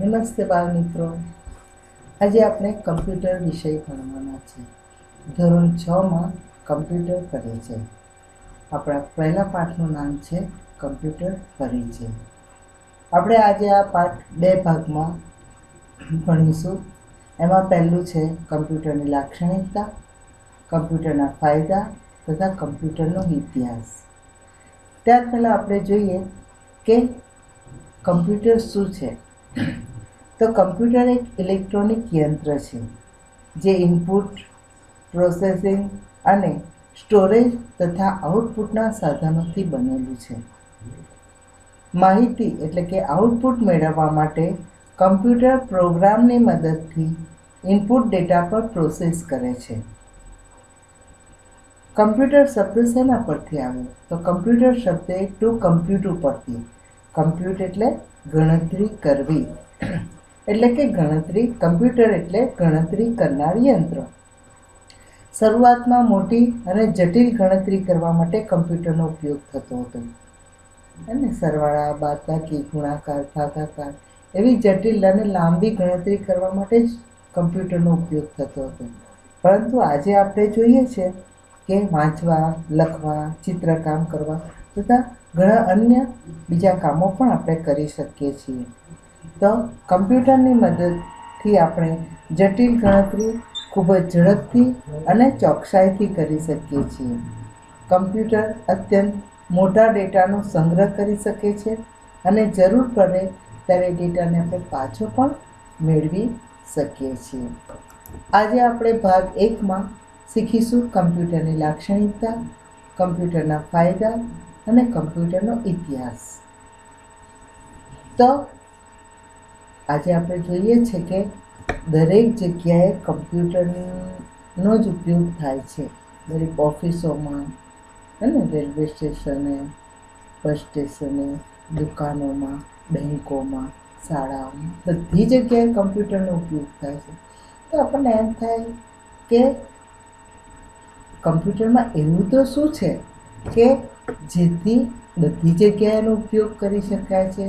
નમસ્તે બાળ મિત્રો આજે આપણે કમ્પ્યુટર વિષય ભણવાના છે. ધોરણ છમાં કમ્પ્યુટર પરિચય. આપણા પહેલા પાઠનું નામ છે કમ્પ્યુટર પરિચય. આપણે આજે આ પાઠ બે ભાગમાં ભણીશું. એમાં પહેલું છે કમ્પ્યુટરની લાક્ષણિકતા, કમ્પ્યુટરના ફાયદા તથા કમ્પ્યુટરનો ઇતિહાસ. ત્યાર પહેલાં આપણે જોઈએ કે કમ્પ્યુટર શું છે. તો કમ્પ્યુટર એક ઇલેક્ટ્રોનિક યંત્ર છે, જે ઇનપુટ પ્રોસેસિંગ અને સ્ટોરેજ તથા આઉટપુટના સાધનોથી બનેલું છે. માહિતી એટલે કે આઉટપુટ મેળવવા માટે કમ્પ્યુટર પ્રોગ્રામની મદદથી ઇનપુટ ડેટા પર પ્રોસેસ કરે છે. કમ્પ્યુટર શબ્દ શેના પરથી આવ્યો તો કમ્પ્યુટર શબ્દ ટુ કમ્પ્યુટ ઉપરથી. કમ્પ્યુટ એટલે ગણતરી કરવી. એટલે કે ગણતરી, કમ્પ્યુટર એટલે ગણતરી કરનાર યંત્ર. શરૂઆતમાં મોટી અને જટિલ ગણતરી કરવા માટે કમ્પ્યુટરનો ઉપયોગ થતો હતો. અને સરવાળા, બાદબાકી, ગુણાકાર, ભાગાકાર એવી જટિલ અને લાંબી ગણતરી કરવા માટે જ કમ્પ્યુટરનો ઉપયોગ થતો હતો. પરંતુ આજે આપણે જોઈએ છે કે વાંચવા, લખવા, ચિત્રકામ કરવા તથા ઘણા અન્ય બીજા કામો પણ આપણે કરી શકીએ છીએ. તો કમ્પ્યુટરની મદદથી આપણે જટિલ ગણતરી ખૂબ જ ઝડપથી અને ચોકસાઈથી કરી શકીએ છીએ. કમ્પ્યુટર અત્યંત મોટા ડેટાનો સંગ્રહ કરી શકે છે અને જરૂર પડે ત્યારે ડેટાને આપણે પાછો પણ મેળવી શકીએ છીએ. આજે આપણે ભાગ એકમાં શીખીશું કમ્પ્યુટરની લાક્ષણિકતા, કમ્પ્યુટરના ફાયદા અને કમ્પ્યુટરનો ઇતિહાસ. તો આજે આપણે જોઈએ છે કે દરેક જગ્યાએ કમ્પ્યુટરનો જ ઉપયોગ થાય છે. દરેક ઓફિસોમાં અને રેલવે સ્ટેશને, બસ સ્ટેશને, દુકાનોમાં બેન્કોમાં શાળાઓમાં, બધી જગ્યાએ કમ્પ્યુટરનો ઉપયોગ થાય છે. તો આપણને એમ થાય કે કમ્પ્યુટરમાં એવું તો શું છે કે જેથી બધી જગ્યાએનો ઉપયોગ કરી શકાય છે?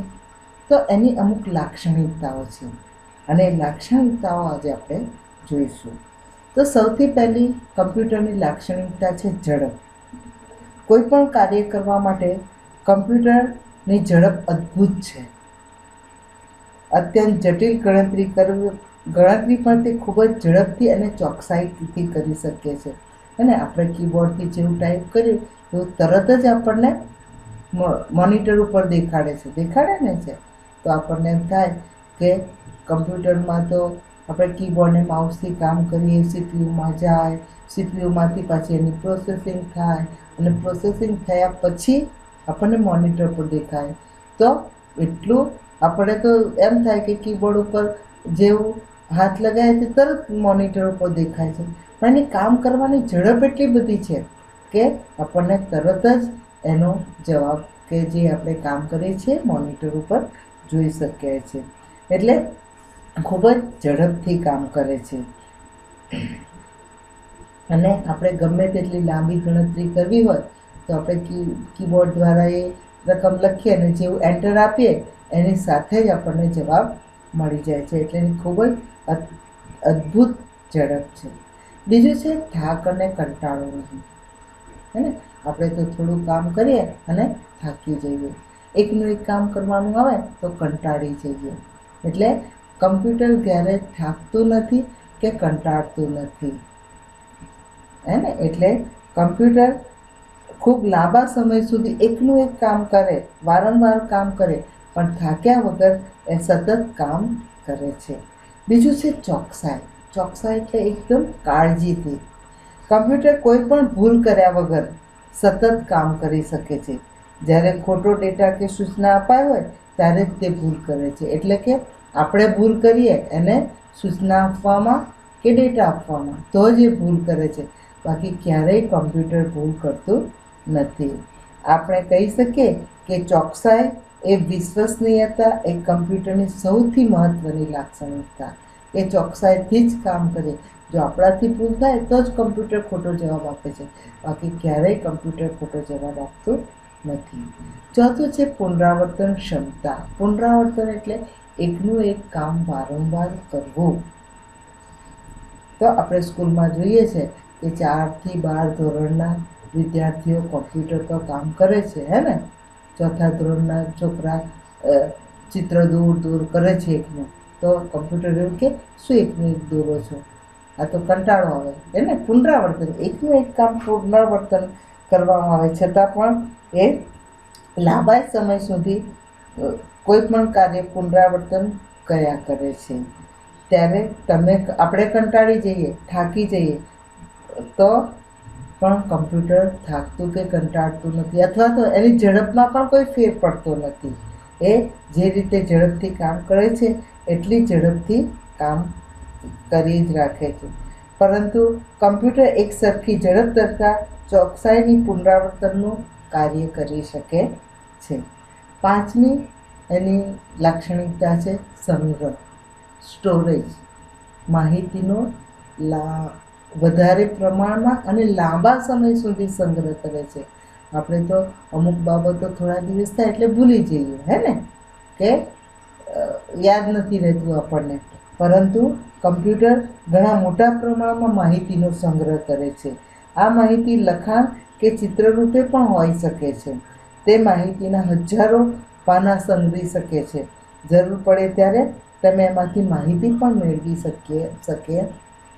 તો એની અમુક લાક્ષણિકતાઓ છે. અને લાક્ષણિકતાઓ આજે આપણે જોઈશું. તો સૌથી પહેલી કમ્પ્યુટરની લાક્ષણિકતા છે ઝડપ. કોઈ પણ કાર્ય કરવા માટે કમ્પ્યુટરની ઝડપ અદ્ભુત છે. અત્યંત જટિલ ગણતરી કરવી, ગણતરી પણ તે ખૂબ જ ઝડપથી અને ચોકસાઈથી કરી શકીએ છે. અને આપણે કીબોર્ડથી જેવું ટાઈપ કર્યું એવું તરત જ આપણને મોનિટર ઉપર દેખાડે છે. દેખાડે ને છે? તો આપણને એમ થાય કે કમ્પ્યુટરમાં તો આપણે કીબોર્ડને માઉસથી કામ કરીએ સીપીયુમાં જાય સીપીયુમાંથી પાછી એની પ્રોસેસિંગ થાય અને પ્રોસેસિંગ થયા પછી આપણને મોનિટર પર દેખાય. તો એટલું આપણે તો એમ થાય કે કીબોર્ડ ઉપર જેવું હાથ લગાવે તે તરત મોનિટર ઉપર દેખાય છે. પણ એની કામ કરવાની ઝડપ એટલી બધી છે કે આપણને તરત જ એનો જવાબ કે જે આપણે કામ કરીએ છીએ મોનિટર ઉપર જોઈ શકીએ છીએ એટલે ખૂબ જ ઝડપથી કામ કરે છે. અને આપણે ગમે તેટલી લાંબી ગણતરી કરવી હોય, તો આપણે કી, કીબોર્ડ દ્વારા એ રકમ લખીએ અને જેવું એન્ટર આપીએ, એની સાથે જ આપણને જવાબ મળી જાય છે. એટલે એની ખૂબ જ અદ્ભુત ઝડપ છે. બીજું છે થાક અને કંટાળો નહીં. હે ને? આપણે તો થોડું કામ કરીએ અને થાકી જઈએ. એકનું એક કામ કરવાનું આવે તો કંટાળી જઈએ. એટલે કમ્પ્યુટર ક્યારે થાકતું નથી કે કંટાળતું નથી. હે ને? એટલે કમ્પ્યુટર ખૂબ લાંબા સમય સુધી એકનું એક કામ કરે, વારંવાર કામ કરે, પણ થાક્યા વગર એ સતત કામ કરે છે. બીજું છે ચોકસાઈ. ચોકસાઈ એટલે એકદમ કાળજીથી. કમ્પ્યુટર કોઈ પણ ભૂલ કર્યા વગર સતત કામ કરી શકે છે. જ્યારે ખોટો ડેટા કે સૂચના અપાય હોય, ત્યારે જ તે ભૂલ કરે છે. એટલે કે આપણે ભૂલ કરીએ એને સૂચના આપવામાં કે ડેટા આપવામાં. તો જ એ ભૂલ કરે છે. બાકી ક્યારેય કમ્પ્યુટર ભૂલ કરતું નથી. આપણે કહી શકીએ કે ચોકસાઈ એ વિશ્વસનીયતા, એ કમ્પ્યુટરની સૌથી મહત્ત્વની લાક્ષણિકતા. એ ચોકસાઈથી જ કામ કરે. જો આપણાથી ભૂલ થાય, તો જ કમ્પ્યુટર ખોટો જવાબ આપે છે. બાકી ક્યારેય કમ્પ્યુટર ખોટો જવાબ આપતું નથી. ચોથું છે પુનરાવર્તન ક્ષમતા. પુનરાવર્તન એટલે એકનું એક કામ વારંવાર કરવું. તો આપણે સ્કૂલમાં જોઈએ છે કે ચારથી બાર ધોરણના વિદ્યાર્થીઓ કોમ્પ્યુટર પર કામ કરે છે, હે ને? ચોથા ધોરણના છોકરા ચિત્ર દૂર દૂર કરે છે એકનું. તો કોમ્પ્યુટર એવું કે, શું એકનું એક દોરો છો? આ તો કંટાળો આવે એને પુનરાવર્તન, એકનું એક કામ પુનરાવર્તન કરવામાં આવે. છતાં પણ એ લાંબા સમય સુધી કોઈ પણ કાર્ય પુનરાવર્તન કર્યા કરે છે. ત્યારે તમે આપણે કંટાળી જઈએ, થાકી જઈએ, તો પણ કમ્પ્યુટર થાકતું કે કંટાળતું નથી. અથવા તો એની ઝડપમાં પણ કોઈ ફેર પડતો નથી. એ જે રીતે ઝડપથી કામ કરે છે, એટલી ઝડપથી કામ કરી જ રાખે છે. પરંતુ કમ્પ્યુટર એક સરખી ઝડપ દરકાર ચોકસાઈની પુનરાવર્તનનું કાર્ય કરી શકે છે. પાંચમી એની લાક્ષણિકતા છે સંગ્રહ સ્ટોરેજ માહિતીનો લા, વધારે પ્રમાણમાં અને લાંબા સમય સુધી સંગ્રહ કરે છે. આપણે તો અમુક બાબતો થોડા દિવસ થાય એટલે ભૂલી જઈએ, હે ને? કે યાદ નથી રહેતું આપણને. પરંતુ કમ્પ્યુટર ઘણા મોટા પ્રમાણમાં માહિતીનો સંગ્રહ કરે છે. આ માહિતી લખાણ કે ચિત્રરૂપે પણ હોઈ શકે છે. તે માહિતીના હજારો પાના સંગ્રહી શકે છે. જરૂર પડે ત્યારે તમે એમાંથી માહિતી પણ મેળવી શકીએ શકીએ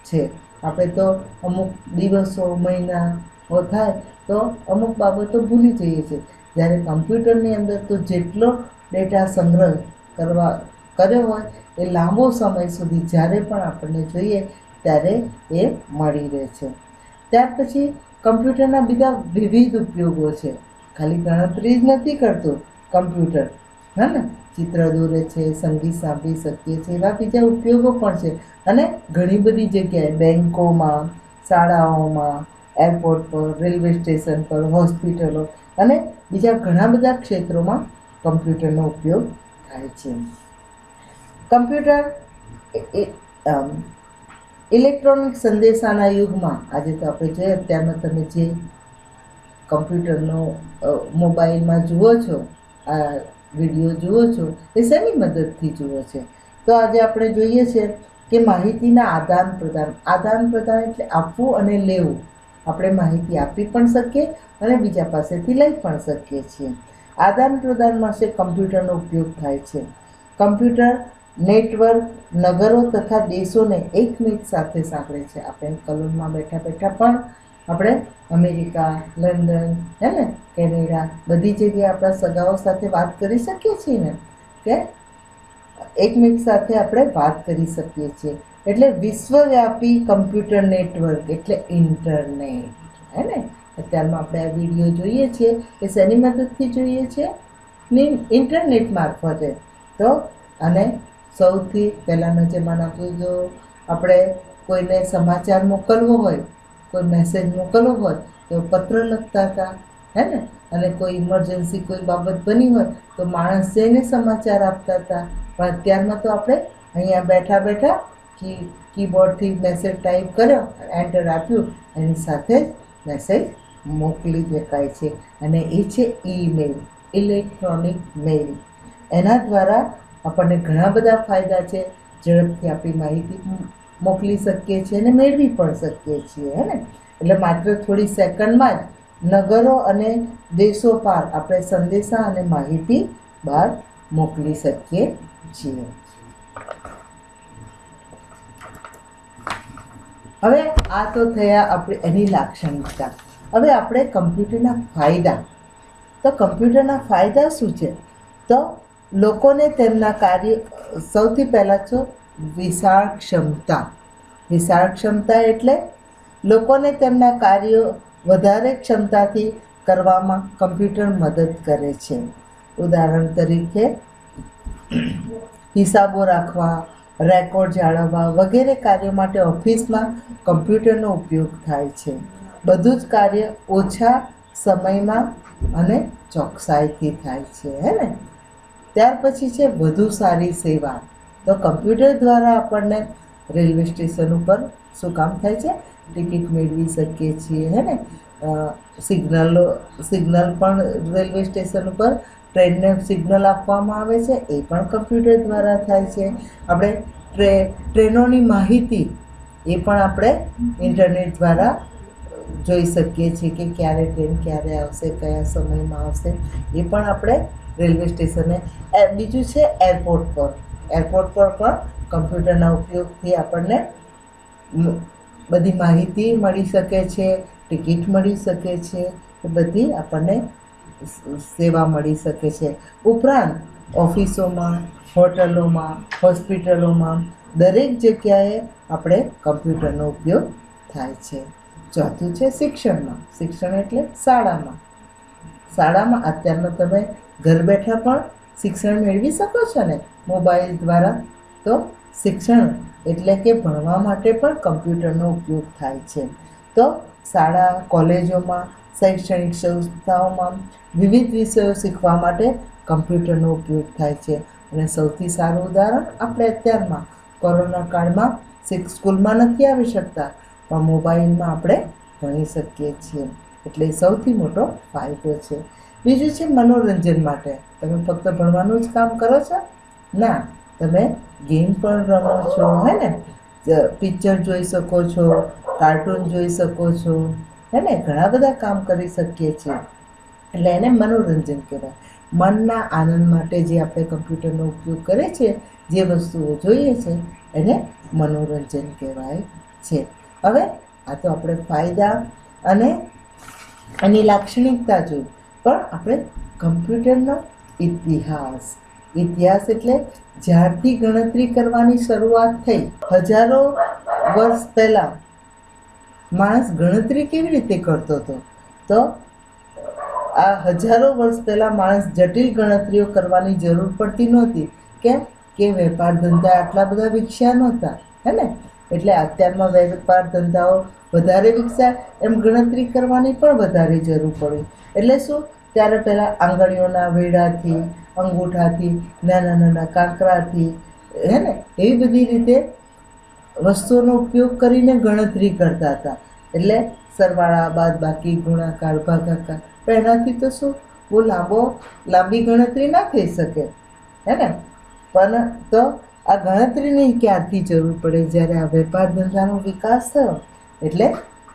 છે. આપણે તો અમુક દિવસો મહિનાઓ થાય તો અમુક બાબતો ભૂલી જઈએ છીએ. જ્યારે કમ્પ્યુટરની અંદર તો જેટલો ડેટા સંગ્રહ કરવા, કર્યો હોય એ લાંબો સમય સુધી જ્યારે પણ આપણને જોઈએ ત્યારે એ મળી રહે છે. ત્યાર પછી કમ્પ્યુટરના બીજા વિવિધ ઉપયોગો છે. ખાલી ગણતરી જ નથી કરતું કમ્પ્યુટર. હા ને? ચિત્ર દોરે છે, સંગીત સાંભળી શકીએ છીએ એવા બીજા ઉપયોગો પણ છે. અને ઘણી બધી જગ્યાએ બેન્કોમાં શાળાઓમાં, એરપોર્ટ પર, રેલવે સ્ટેશન પર, હોસ્પિટલો અને બીજા ઘણા બધા ક્ષેત્રોમાં કમ્પ્યુટરનો ઉપયોગ થાય છે. કમ્પ્યુટર એ- ઇલેક્ટ્રોનિક સંદેશાના યુગમાં, આજે તો આપણે જોઈએ, અત્યારમાં તમે જે કમ્પ્યુટરનો મોબાઈલમાં જુઓ છો, આ વીડિયો જુઓ છો, એ શેની મદદથી જુઓ છે? તો આજે આપણે જોઈએ છે કે માહિતીના આદાન પ્રદાન આદાન પ્રદાન એટલે આપવું અને લેવું. આપણે માહિતી આપી પણ શકીએ અને બીજા પાસેથી લઈ પણ શકીએ છીએ. આદાન પ્રદાનમાં છે કમ્પ્યુટરનો ઉપયોગ થાય છે. કમ્પ્યુટર નેટવર્ક, નગરો તથા દેશોને એકમેક સાથે સાંકળે છે. આપણે કલોનમાં બેઠા બેઠા પણ આપણે અમેરિકા, લંડન, હે ને, કેનેડા બધી જગ્યાએ આપણા સગાઓ સાથે વાત કરી શકીએ છીએ ને? કે એકમેક સાથે આપણે વાત કરી શકીએ છીએ. એટલે વિશ્વવ્યાપી કમ્પ્યુટર નેટવર્ક એટલે ઇન્ટરનેટ, હે ને? અત્યારમાં આપણે આ વીડિયો જોઈએ છીએ એ શેની મદદથી જોઈએ છીએ? ઇન્ટરનેટ મારફતે. તો અને સૌથી પહેલાંના જમાનામાં જો આપણે કોઈને સમાચાર મોકલવો હોય, કોઈ મેસેજ મોકલવો હોય, તો પત્ર લખતા હતા, હે ને? અને કોઈ ઇમરજન્સી કોઈ બાબત બની હોય, તો માણસ જઈને સમાચાર આપતા હતા. પણ અત્યારમાં તો આપણે અહીંયા બેઠા બેઠા કી કીબોર્ડથી મેસેજ ટાઈપ કર્યો એન્ટર આપ્યું, એની સાથે જ મેસેજ મોકલી શકાય છે. અને એ છે ઈમેલ ઇલેક્ટ્રોનિક મેઇલ એના દ્વારા આપણને ઘણા બધા ફાયદા છે, ઝડપથી આપણી માહિતી મોકલી શકીએ છીએ અને મેળવી પણ શકીએ છીએ, હે ને? એટલે માત્ર થોડી સેકન્ડમાં જ નગરો અને દેશો પાર આપણે સંદેશા અને માહિતી બહાર મોકલી શકીએ છીએ. હવે આ તો થયા આપણે એની લાક્ષણિકતા. હવે આપણે કમ્પ્યુટરના ફાયદા. તો કમ્પ્યુટરના ફાયદા શું છે? તો લોકોને તેમના કાર્ય, સૌથી પહેલાં છો વિશાળ ક્ષમતા વિશાળ ક્ષમતા એટલે લોકોને તેમના કાર્યો વધારે ક્ષમતાથી કરવામાં કમ્પ્યુટર મદદ કરે છે. ઉદાહરણ તરીકે, હિસાબો રાખવા, રેકોર્ડ જાળવવા વગેરે કાર્યો માટે ઓફિસમાં કમ્પ્યુટરનો ઉપયોગ થાય છે. બધું જ કાર્ય ઓછા સમયમાં અને ચોકસાઈથી થાય છે, હે ને? ત્યાર પછી છે વધુ સારી સેવા. તો કમ્પ્યુટર દ્વારા આપણને રેલવે સ્ટેશન ઉપર શું કામ થાય છે? ટિકિટ મેળવી શકીએ છીએ, હે ને? સિગ્નલો, સિગ્નલ પણ રેલવે સ્ટેશન ઉપર ટ્રેનને સિગ્નલ આપવામાં આવે છે, એ પણ કમ્પ્યુટર દ્વારા થાય છે. આપણે ટ્રે, ટ્રેનોની માહિતી એ પણ આપણે ઇન્ટરનેટ દ્વારા જોઈ શકીએ છીએ કે ક્યારે ટ્રેન ક્યારે આવશે, કયા સમયમાં આવશે, એ પણ આપણે રેલવે સ્ટેશને. બીજું છે એરપોર્ટ પર. એરપોર્ટ પર પણ કમ્પ્યુટરના ઉપયોગથી આપણને બધી માહિતી મળી શકે છે, ટિકિટ મળી શકે છે બધી આપણને સેવા મળી શકે છે. ઉપરાંત ઓફિસોમાં, હોટલોમાં, હોસ્પિટલોમાં દરેક જગ્યાએ આપણે કમ્પ્યુટરનો ઉપયોગ થાય છે. ચોથું છે શિક્ષણમાં. શિક્ષણ એટલે શાળામાં. શાળામાં અત્યારમાં તમે ઘર બેઠા પણ શિક્ષણ મેળવી શકો છો ને? મોબાઈલ દ્વારા તો શિક્ષણ એટલે કે ભણવા માટે પણ કમ્પ્યુટરનો ઉપયોગ થાય છે. તો શાળા, કોલેજોમાં, શૈક્ષણિક સંસ્થાઓમાં વિવિધ વિષયો શીખવા માટે કમ્પ્યુટરનો ઉપયોગ થાય છે. અને સૌથી સારું ઉદાહરણ આપણે અત્યારમાં કોરોના કાળમાં સ્કૂલમાં નથી આવી શકતા, પણ મોબાઈલમાં આપણે ભણી શકીએ છીએ. એટલે સૌથી મોટો ફાયદો છે. બીજું છે મનોરંજન માટે. તમે ફક્ત ભણવાનું જ કામ કરો છો? ના, તમે ગેમ પણ રમો છો, હે ને? પિક્ચર જોઈ શકો છો કાર્ટૂન જોઈ શકો છો, હે ને? ઘણા બધા કામ કરી શકીએ છીએ. એટલે એને મનોરંજન કહેવાય. મનના આનંદ માટે જે આપણે કમ્પ્યુટરનો ઉપયોગ કરે છે જે વસ્તુઓ જોઈએ છે, એને મનોરંજન કહેવાય છે. હવે આ તો આપણે ફાયદા અને એની લાક્ષણિકતા જોઈ. પણ આપણે કમ્પ્યુટરનો ઇતિહાસ. ઇતિહાસ એટલે જ્યારથી ગણતરી કરવાની શરૂઆત થઈ. હજારો વર્ષ પહેલાં માણસ ગણતરી કેવી રીતે કરતો હતો? તો આ હજારો વર્ષ પહેલાં માણસ જટિલ ગણતરીઓ કરવાની જરૂર પડતી નહોતી. કેમ? કે વેપાર ધંધા આટલા બધા વિકસ્યા નહોતા. હે ને? એટલે અત્યારમાં વેપાર ધંધાઓ વધારે વિકસાય, એમ ગણતરી કરવાની પણ વધારે જરૂર પડી. એટલે શું? ત્યારે પહેલાં આંગળીઓના વેડાથી, અંગૂઠાથી, નાના નાના કાંકરાથી, હે ને? એવી બધી રીતે વસ્તુઓનો ઉપયોગ કરીને ગણતરી કરતા હતા. એટલે સરવાળા બાદ બાકી ગુણાકાર, ભાગાકાર. પણ એનાથી તો શું? બહુ લાંબો, લાંબી ગણતરી ના થઈ શકે. હે ને? પણ તો આ ગણતરીની ક્યારથી જરૂર પડે? જ્યારે આ વેપાર ધંધાનો વિકાસ થયો, એટલે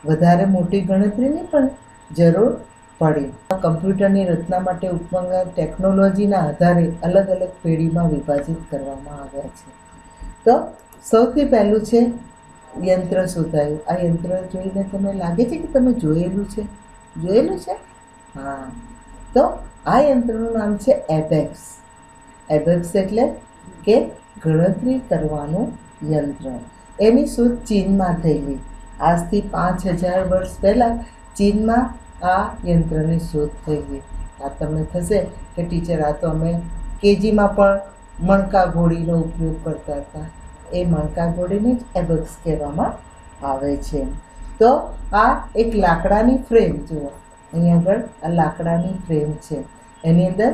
વધારે મોટી ગણતરીની પણ જરૂર પડી. કમ્પ્યુટરની રચના માટે ઉપમંગ ટેકનોલોજીના આધારે અલગ અલગ પેઢીમાં વિભાજિત કરવામાં આવ્યા છે. તો સૌથી પહેલું છે યંત્ર શોધાયું. આ યંત્ર જોઈને તમને લાગે છે કે તમે જોયેલું છે? જોયેલું છે? હા. તો આ યંત્રનું નામ છે એબેક્સ એબેક્સ એટલે કે ગણતરી કરવાનું યંત્ર. એની શોધ ચીનમાં થયેલી. આજથી પાંચ હજાર વર્ષ પહેલાં ચીનમાં આ યંત્રની શોધ ગઈ આ તમને થશે કે ટીચર, આ તો અમે કેજીમાં પણ મણકા ઘોડીનો ઉપયોગ કરતા હતા. એ મણકા ઘોડીને જ એબક્સ કહેવામાં આવે છે. તો આ એક લાકડાની ફ્રેમ જુઓ. અહીં આગળ આ લાકડાની ફ્રેમ છે. એની અંદર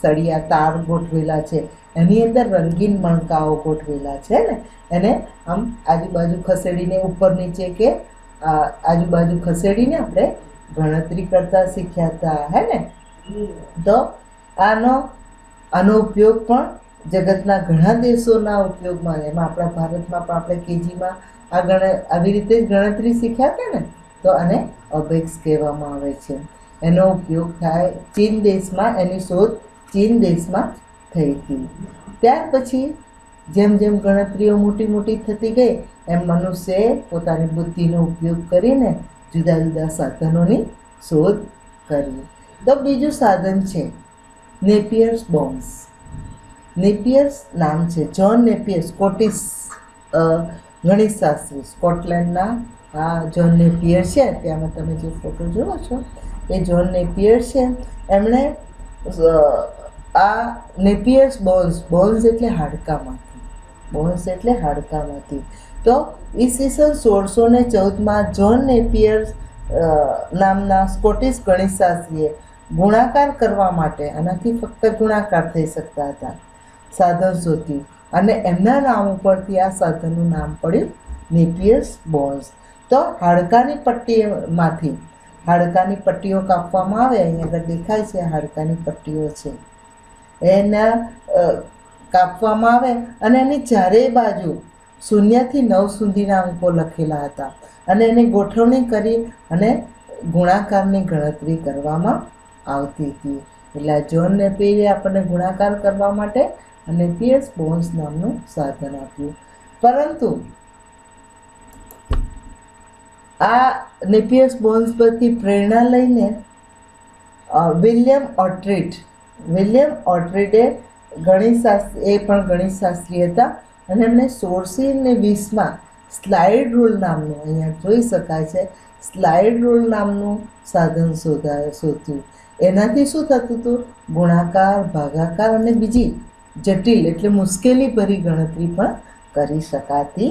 સળિયા તાર ગોઠવેલા છે. એની અંદર રંગીન મણકાઓ ગોઠવેલા છે ને? એને આમ આજુબાજુ ખસેડીને ઉપર નીચે કે આજુબાજુ ખસેડીને આપણે ગણતરી કરતા શીખ્યા હતા હે ને? તો આનો આનો ઉપયોગ પણ જગતના ઘણા દેશોના ઉપયોગમાં, એમાં આપણા ભારતમાં પણ આપણે કેજીમાં આ ગણ, આવી રીતે જ ગણતરી શીખ્યા હતા ને? તો આને અબેક્સ કહેવામાં આવે છે. એનો ઉપયોગ થાય ચીન દેશમાં, એની શોધ ચીન દેશમાં થઈ હતી. ત્યાર પછી જેમ જેમ ગણતરીઓ મોટી મોટી થતી ગઈ, એમ મનુષ્યએ પોતાની બુદ્ધિનો ઉપયોગ કરીને જુદા જુદા સાધનોની શોધ કરી. તો બીજું સાધન છે, નેપિયર્સ બોમ્બ્સ. નેપિયર્સ નામ છે. જ્હોન નેપિયર, સ્કોટિશ ગણિતશાસ્ત્રી સ્કોટલેન્ડના આ જ્હોન નેપિયર છે. ત્યાંમાં તમે જે ફોટો જુઓ છો, એ જ્હોન નેપિયર છે. એમણે આ નેપિયર્સ બોન્સ બોન્સ એટલે હાડકામાંથી, બોન્સ એટલે હાડકામાંથી. તો ઈસવીસન સોળસો ને ચૌદમાં જ્હોન નેપિયર્સ નામના સ્કોટિશ ગણિતશાસ્ત્રીએ ગુણાકાર કરવા માટે, આનાથી ફક્ત ગુણાકાર થઈ શકતા હતા, સાધન શોધ્યું. અને એમના નામ ઉપરથી આ સાધનનું નામ પડ્યું નેપિયર્સ બોન્સ. તો હાડકાની પટ્ટીમાંથી હાડકાની પટ્ટીઓ કાપવામાં આવે, અહીંયા આગળ દેખાય છે, હાડકાની પટ્ટીઓ છે. એના કાપવામાં આવે અને એની ચારેય બાજુ શૂન્યથી નવ સુધીના અંકો લખેલા હતા. અને એની ગોઠવણી કરી અને ગુણાકારની ગણતરી કરવામાં આવતી હતી. એટલે આ જ્હોન નેપીએ આપણને ગુણાકાર કરવા માટે અને પીએસ બોન્સ નામનું સાધન આપ્યું. પરંતુ આ નેપિયસ બોન્સ પરથી પ્રેરણા લઈને વિલિયમ ઓટ્રીટ વિલિયમ ઓટ્રીટે ગણિતશાસ્ત્ર એ પણ ગણિતશાસ્ત્રી હતા અને એમણે સોળસી ને વીસમાં સ્લાઇડ રૂલ નામનું, અહીંયા જોઈ શકાય છે, સ્લાઇડ રૂલ નામનું સાધન શોધાય, શોધ્યું. એનાથી શું થતું હતું? ગુણાકાર, ભાગાકાર અને બીજી જટિલ એટલે મુશ્કેલી ભરી ગણતરી પણ કરી શકાતી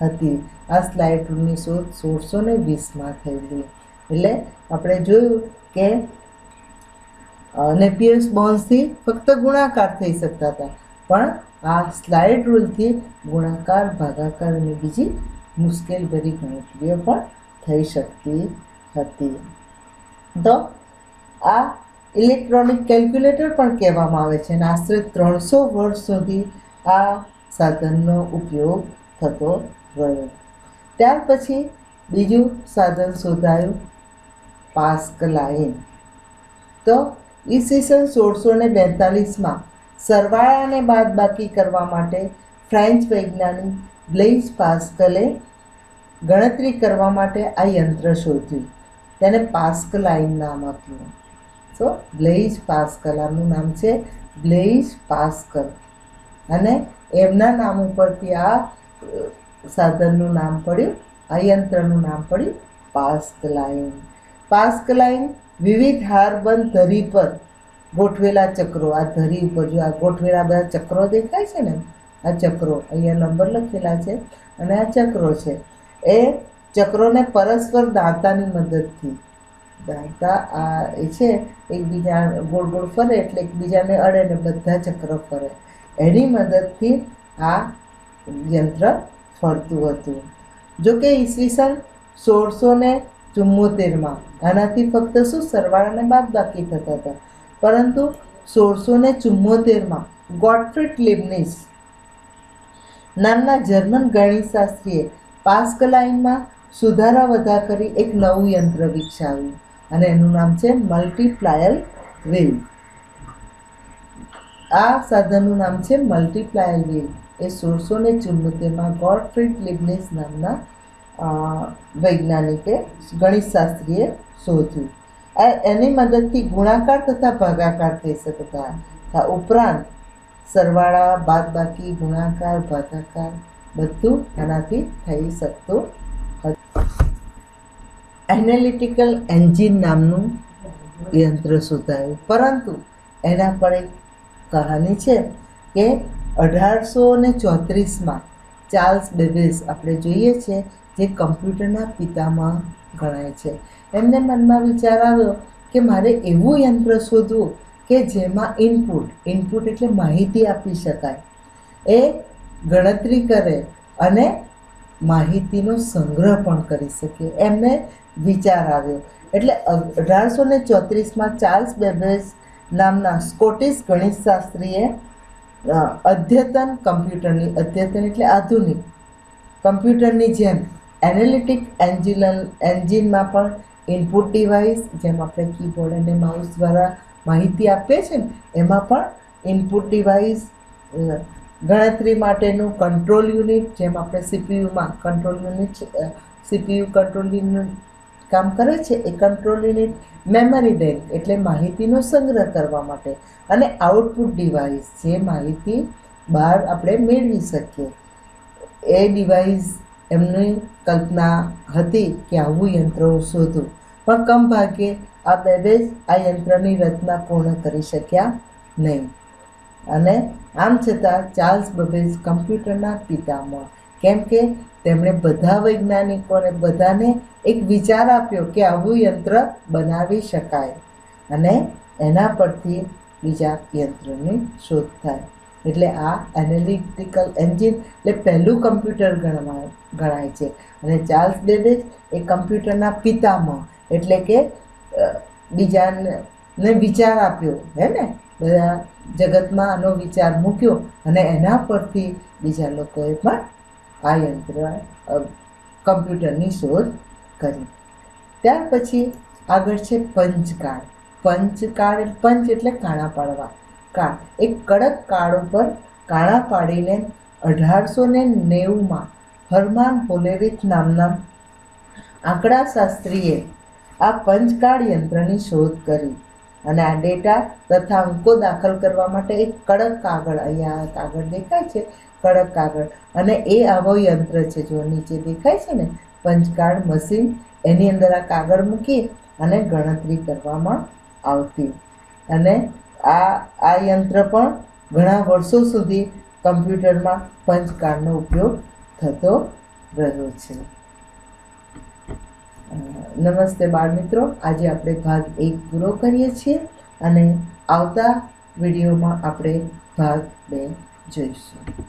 હતી. આ સ્લાઇડ રૂલની શોધ સોળસો ને વીસમાં થયેલી. એટલે આપણે જોયું કે નેપિયર્સ બોન્સથી ફક્ત ગુણાકાર થઈ શકતા હતા. પણ આ સ્લાઇડ રૂલથી ગુણાકાર, ભાગાકાર અને બીજી મુશ્કેલ ભરી ગણતરીઓ પણ થઈ શકતી હતી. તો આ ઇલેક્ટ્રોનિક કેલ્ક્યુલેટર પણ કહેવામાં આવે છે અને આશરે ત્રણસો વર્ષ સુધી આ સાધનનો ઉપયોગ થતો રહ્યો. ત્યાર પછી બીજું સાધન શોધાયું પાસ્ક લાઇન તો ઈસવીસન સોળસો ને બેતાલીસમાં સરવાળાને બાદબાકી કરવા માટે ફ્રેન્ચ વૈજ્ઞાનિક બ્લેઇઝ પાસ્કલે ગણતરી કરવા માટે આ યંત્ર શોધ્યું. તેને પાસ્કલાઇન નામ આપ્યું. તો બ્લેઇઝ પાસ્કલ આનું નામ છે બ્લેઇઝ પાસ્કલ. અને એમના નામ ઉપરથી આ સાધનનું નામ પડ્યું, આ યંત્રનું નામ પડ્યું પાસ્કલાઇન. પાસ્કલાઇન વિવિધ હારબંધ ધરી પર ગોઠવેલા ચક્રો. આ ધરી ઉપર જો આ ગોઠવેલા બધા ચક્રો દેખાય છે ને, આ ચક્રો, અહીંયા નંબર લખેલા છે અને આ ચક્રો છે. એ ચક્રોને પરસ્પર દાંતાની મદદથી, દાંતા આ એ છે, એકબીજા ગોળ ગોળ ફરે એટલે એકબીજાને અડે ને બધા ચક્રો ફરે. એની મદદથી આ યંત્ર ફરતું હતું. જોકે ઈસવીસન સોળસો ને ચુમ્મોતેરમાં. આનાથી ફક્ત શું? સરવાળાને બાદ બાકી થતા હતા. પરંતુ સોળસો ને ચુમ્મોતેરમાં ગોટફ્રીડ લિબનિસ નામના જર્મન ગણિતશાસ્ત્રીએ પાસ્કલાઇનમાં સુધારા વધા કરી એક નવું યંત્ર વિકસાવ્યું અને એનું નામ છે મલ્ટીપ્લાયલ વેવ. આ સાધનનું નામ છે મલ્ટીપ્લાયલ વેવ. એ સોળસો ને ચુમ્મોતેરમાં ગોડફ્રીડ લિબનિસ નામના વૈજ્ઞાનિકે ગણિતશાસ્ત્રીએ શોધ્યું. એની મદદથી ગુણાકાર તથા ભાગાકાર થઈ શકતા હતા. ઉપરાંત સરવાળા, બાદબાકી, ગુણાકાર, ભાગાકાર બધું આનાથી થઈ શકતું એનાલિટિકલ એન્જિન નામનું યંત્ર શોધાયું. પરંતુ એના પર એક કહાની છે કે અઢારસો ને ચોત્રીસમાં ચાર્લ્સ બેબેઝ આપણે જોઈએ છે જે કમ્પ્યુટરના પિતામાં ગણાય છે. એમને મનમાં વિચાર આવ્યો કે મારે એવું યંત્ર શોધવું કે જેમાં ઇનપુટ ઇનપુટ એટલે માહિતી આપી શકાય. એ ગણતરી કરે અને માહિતીનો સંગ્રહ પણ કરી શકે. એમને વિચાર આવ્યો. એટલે અઢારસો ને ચોત્રીસમાં ચાર્લ્સ બેબેજ નામના સ્કોટિશ ગણિતશાસ્ત્રીએ અદ્યતન કમ્પ્યુટરની, અદ્યતન એટલે આધુનિક કમ્પ્યુટરની જેમ એનાલિટિક એન્જિનલ એન્જિનમાં પણ ઇનપુટ ડિવાઇસ જેમ આપણે કીબોર્ડ અને માઉસ દ્વારા માહિતી આપીએ છીએ ને, એમાં પણ ઇનપુટ ડિવાઇસ ગણતરી માટેનું કંટ્રોલ યુનિટ જેમ આપણે સીપીયુમાં control unit CPU control unit કામ કરે છે, એ કંટ્રોલ યુનિટ મેમરી બેંક એટલે માહિતીનો સંગ્રહ કરવા માટે. અને આઉટપુટ ડિવાઇસ જે માહિતી બહાર આપણે મેળવી શકીએ. એ ડિવાઇસ એમની કલ્પના હતી કે આવું યંત્ર હું શોધું. પણ કમ ભાગ્યે આ બેબેજ આ યંત્રની રચના પૂર્ણ કરી શક્યા નહીં. અને આમ છતાં ચાર્લ્સ બબેજ કમ્પ્યુટરના પિતામહ. કેમ કે તેમણે બધા વૈજ્ઞાનિકોને બધાને એક વિચાર આપ્યો કે આવું યંત્ર બનાવી શકાય. અને એના પરથી બીજા યંત્રની શોધ થાય. એટલે આ એનાલિટિકલ એન્જિન એટલે પહેલું કમ્પ્યુટર ગણવાય, ગણાય છે. અને ચાર્લ્સ બેબેજ એ કમ્પ્યુટરના પિતામહ એટલે કે બીજાને વિચાર આપ્યો, હે ને? બધા જગતમાં આનો વિચાર મૂક્યો અને એના પરથી બીજા લોકોએ પણ આ યંત્ર કમ્પ્યુટરની શોધ કરી. ત્યાર પછી આગળ છે પંચકાળ. પંચકાળ, પંચ એટલે કાણા પાડવા. કાળ એક કડક કાળ ઉપર કાળા પાડીને અઢારસો ને નેવુંમાં હરમાન હોલેવિક નામના આંકડા શાસ્ત્રીએ આ પંચકાળ યંત્રની શોધ કરી અને આ ડેટા તથા અંકો દાખલ કરવા માટે એક કડક કાગળ અહીંયા કાગળ દેખાય છે, કડક કાગળ. અને એ આવો યંત્ર છે જો નીચે દેખાય છે ને, પંચકાળ મશીન, એની અંદર આ કાગળ મૂકી અને ગણતરી કરવામાં આવતી. અને આ આ યંત્ર પણ ઘણા વર્ષો સુધી કમ્પ્યુટરમાં પંચકાળનો ઉપયોગ થતો રહ્યો છે. નમસ્તે બાળ મિત્રો આજે આપણે ભાગ એક પૂરો કરીએ છીએ અને આવતા વિડીયોમાં આપણે ભાગ બે જોઈશું.